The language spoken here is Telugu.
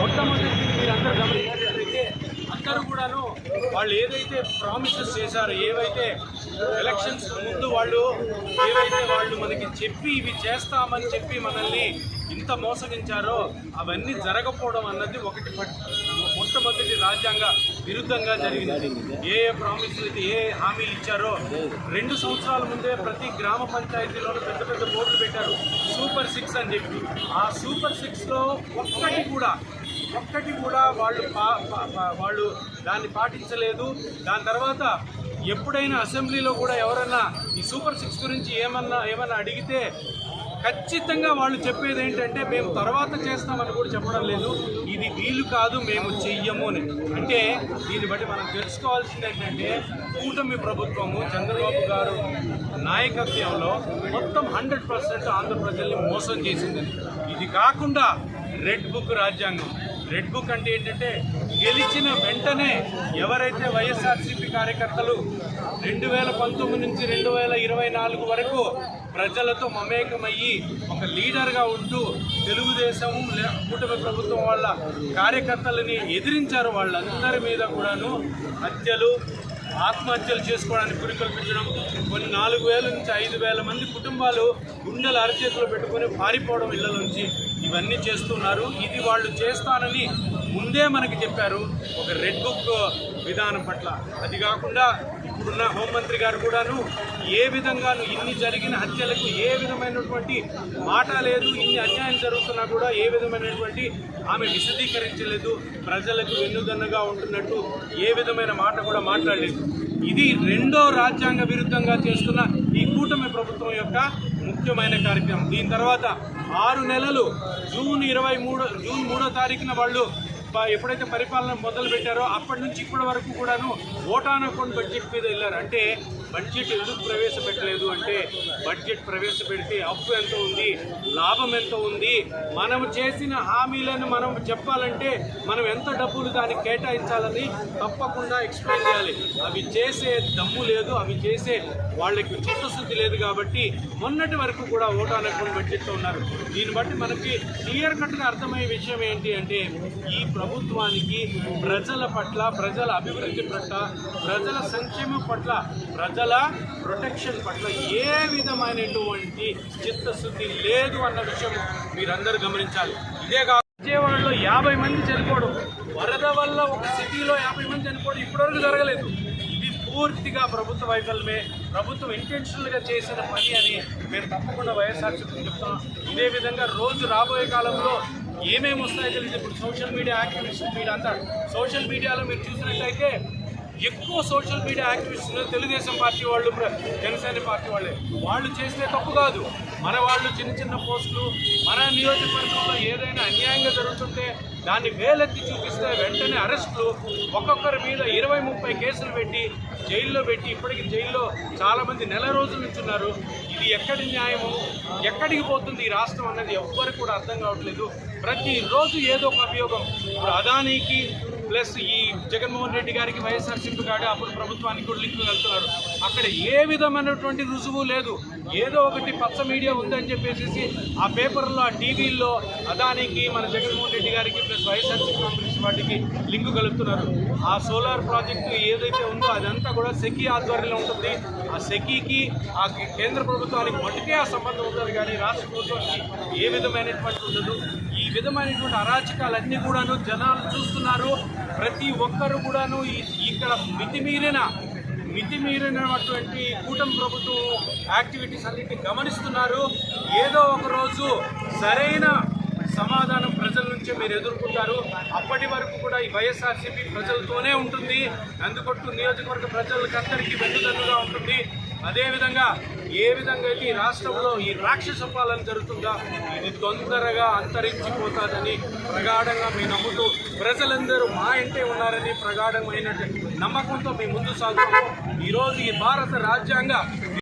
మొట్టమొదటి మీరు అందరూ గమనించినట్లయితే అందరూ కూడాను వాళ్ళు ఏదైతే ప్రామిసెస్ చేశారో ఏవైతే ఎలక్షన్స్ ముందు వాళ్ళు ఏవైతే వాళ్ళు మనకి చెప్పి ఇవి చేస్తామని చెప్పి మనల్ని ఇంత మోసగించారో అవన్నీ జరగకపోవడం అన్నది ఒకటి మొట్టమొదటి రాజ్యాంగ విరుద్ధంగా జరిగింది. ఏ ఏ ప్రామిసులు అయితే ఏ హామీలు ఇచ్చారో రెండు సంవత్సరాల ముందే ప్రతి గ్రామ పంచాయతీలోనూ పెద్ద పెద్ద బోర్డులు పెట్టారు. సూపర్ సిక్స్ అని చెప్పి. ఆ సూపర్ సిక్స్లో ఒక్కటి కూడా ఒక్కటి కూడా వాళ్ళు పా- పా- వాళ్ళు దాన్ని పాటించలేదు. దాని తర్వాత ఎప్పుడైనా అసెంబ్లీలో కూడా ఎవరన్నా ఈ సూపర్ సిక్స్ గురించి ఏమన్నా ఏమన్నా అడిగితే ఖచ్చితంగా వాళ్ళు చెప్పేది ఏంటంటే మేము తర్వాత చేస్తామని కూడా చెప్పడం లేదు. ఇది వీలు కాదు మేము చెయ్యము అని. అంటే దీన్ని బట్టి మనం తెలుసుకోవాల్సింది ఏంటంటే కూటమి ప్రభుత్వము చంద్రబాబు గారు నాయకత్వంలో మొత్తం హండ్రెడ్ పర్సెంట్ ఆంధ్ర ప్రజల్ని మోసం చేసిందని. ఇది కాకుండా రెడ్ బుక్ రాజ్యాంగం. రెడ్ బుక్ అంటే ఏంటంటే గెలిచిన వెంటనే ఎవరైతే వైఎస్ఆర్సీపీ కార్యకర్తలు రెండు వేల పంతొమ్మిది నుంచి రెండు వేల ఇరవై నాలుగు వరకు ప్రజలతో మమేకమయ్యి ఒక లీడర్గా ఉంటూ తెలుగుదేశం కుటుంబ కూటమి ప్రభుత్వం వాళ్ళ కార్యకర్తలని ఎదిరించారు వాళ్ళందరి మీద కూడాను హత్యలు ఆత్మహత్యలు చేసుకోవడానికి పురికల్పించడం కొన్ని నాలుగు వేల నుంచి ఐదు వేల మంది కుటుంబాలు గుండెలు అరచేతిలో పెట్టుకొని పారిపోవడం ఇళ్ళ నుంచి ఇవన్నీ చేస్తున్నారు. ఇది వాళ్ళు చేస్తానని ముందే మనకి చెప్పారు. ఒక రెడ్ బుక్ విధానం పట్ల. అది కాకుండా ఇప్పుడున్న హోంమంత్రి గారు కూడాను ఏ విధంగాను ఇన్ని జరిగిన హత్యలకు ఏ విధమైనటువంటి మాట లేదు ఇన్ని అన్యాయం జరుగుతున్నా కూడా ఏ విధమైనటువంటి ఆమె విశదీకరించలేదు ప్రజలకు వెన్నుదన్నుగా ఉంటున్నట్టు ఏ విధమైన మాట కూడా మాట్లాడలేదు. ఇది రెండో రాజ్యాంగ విరుద్ధంగా చేస్తున్న ఈ కూటమి ప్రభుత్వం యొక్క ముఖ్యమైన కార్యక్రమం. దీని తర్వాత ఆరు నెలలు జూన్ ఇరవై మూడు జూన్ మూడో తారీఖున వాళ్ళు ఎప్పుడైతే పరిపాలన మొదలు పెట్టారో అప్పటి నుంచి ఇప్పటి వరకు కూడాను ఓటాన్ అకౌంట్ బడ్జెట్ మీద వెళ్ళారు. అంటే బడ్జెట్ ఎందుకు ప్రవేశపెట్టలేదు అంటే బడ్జెట్ ప్రవేశపెడితే అప్పు ఎంత ఉంది? లాభం ఎంత ఉంది? మనం చేసిన హామీలను మనం చెప్పాలంటే మనం ఎంత డబ్బులు దానికి కేటాయించాలని తప్పకుండా ఎక్స్ప్లెయిన్ చేయాలి. అవి చేసే దమ్ము లేదు అవి చేసే వాళ్ళకి చిత్తశుద్ధి లేదు కాబట్టి మొన్నటి వరకు కూడా ఓటు అకౌంట్ బడ్జెట్లో ఉన్నారు. దీన్ని బట్టి మనకి క్లియర్ కట్గా అర్థమయ్యే విషయం ఏంటి అంటే ఈ ప్రభుత్వానికి ప్రజల పట్ల ప్రజల అభివృద్ధి పట్ల ప్రజల సంక్షేమం పట్ల ప్రజల ప్రొటెక్షన్ పట్ల ఏ విధమైనటువంటి చిత్తశుద్ధి లేదు అన్న విషయం మీరందరూ గమనించాలి. ఇదే కాదు విజయవాడలో యాభై మంది చనిపోవడం వరద వల్ల ఒక సిటీలో యాభై మంది చనిపోవడం ఇప్పటివరకు జరగలేదు. ఇది పూర్తిగా ప్రభుత్వ వైఫల్యమే. ప్రభుత్వం ఇంటెన్షనల్గా చేసిన పని అని మేము తప్పకుండా వైఎస్ఆర్సీపీ చెప్తాం ఇదే విధంగా రోజు రాబోయే కాలంలో ఏమేమి వస్తాయో తెలియదు. ఇప్పుడు సోషల్ మీడియా యాక్టివిస్ట్ మీడియా అంతా సోషల్ మీడియాలో మీరు చూసినట్లయితే ఎక్కువ సోషల్ మీడియా యాక్టివిస్టులు తెలుగుదేశం పార్టీ వాళ్ళు ప్ర- జనసేన పార్టీ వాళ్ళే. వాళ్ళు చేస్తే తప్పు కాదు. మన వాళ్ళు చిన్న చిన్న పోస్టులు మన నియోజకవర్గంలో ఏదైనా అన్యాయంగా జరుగుతుంటే దాన్ని వేలెత్తి చూపిస్తే వెంటనే అరెస్టులు ఒక్కొక్కరి మీద ఇరవై ముప్పై కేసులు పెట్టి జైల్లో పెట్టి ఇప్పటికి జైల్లో చాలామంది నెల రోజులు నుంచి ఉన్నారు ఇది ఎక్కడి న్యాయము? ఎక్కడికి పోతుంది ఈ రాష్ట్రం అన్నది ఎవ్వరికి కూడా అర్థం కావట్లేదు. ప్రతిరోజు ఏదో ఒక అభియోగం. ఇప్పుడు అదానీకి ప్లస్ ఈ జగన్మోహన్ రెడ్డి గారికి వైఎస్ఆర్సీపీ కాడు అప్పుడు ప్రభుత్వానికి కూడా లింక్ వెళ్తున్నాడు అక్కడ ఏ విధమైనటువంటి రుజువు లేదు. ఏదో ఒకటి పచ్చ మీడియా ఉందని చెప్పేసి ఆ పేపర్లో ఆ టీవీల్లో అదానికి మన జగన్మోహన్ రెడ్డి గారికి ప్లస్ వైఎస్ఆర్సీపీ కాంగ్రెస్ వాటికి లింక్ కలుపుతున్నారు. ఆ సోలార్ ప్రాజెక్టు ఏదైతే ఉందో అదంతా కూడా సెకీ ఆధ్వర్యంలో ఉంటుంది. ఆ సెకీకి ఆ కేంద్ర ప్రభుత్వానికి మటుకే ఆ సంబంధం ఉంటుంది కానీ రాష్ట్ర ప్రభుత్వానికి ఏ విధమైనటువంటి ఉండదు. విధమైనటువంటి అరాచకాలన్నీ కూడాను జనాలు చూస్తున్నారు. ప్రతి ఒక్కరు కూడాను ఇక్కడ మితిమీరిన మితిమీరినటువంటి కూటమి ప్రభుత్వం యాక్టివిటీస్ అన్నిటి గమనిస్తున్నారు. ఏదో ఒక రోజు సరైన సమాధానం ప్రజల నుంచే మీరు ఎదుర్కొంటారు. అప్పటి వరకు కూడా ఈ వైఎస్ఆర్సీపీ ప్రజలతోనే ఉంటుంది. అందుకొట్టు నియోజకవర్గ ప్రజలకందరికీ వెన్నుదన్నుగా ఉంటుంది. అదేవిధంగా ఏ విధంగా అయితే ఈ రాష్ట్రంలో ఈ రాక్షస పాలన జరుగుతుందో ఇది తొందరగా అంతరించిపోతాదని ప్రగాఢంగా మేము నమ్ముతూ ప్రజలందరూ మా ఇంటే ఉన్నారని ప్రగాఢమైన నమ్మకంతో మేము ముందు సాగుతాము ఈరోజు ఈ భారత రాజ్యాంగ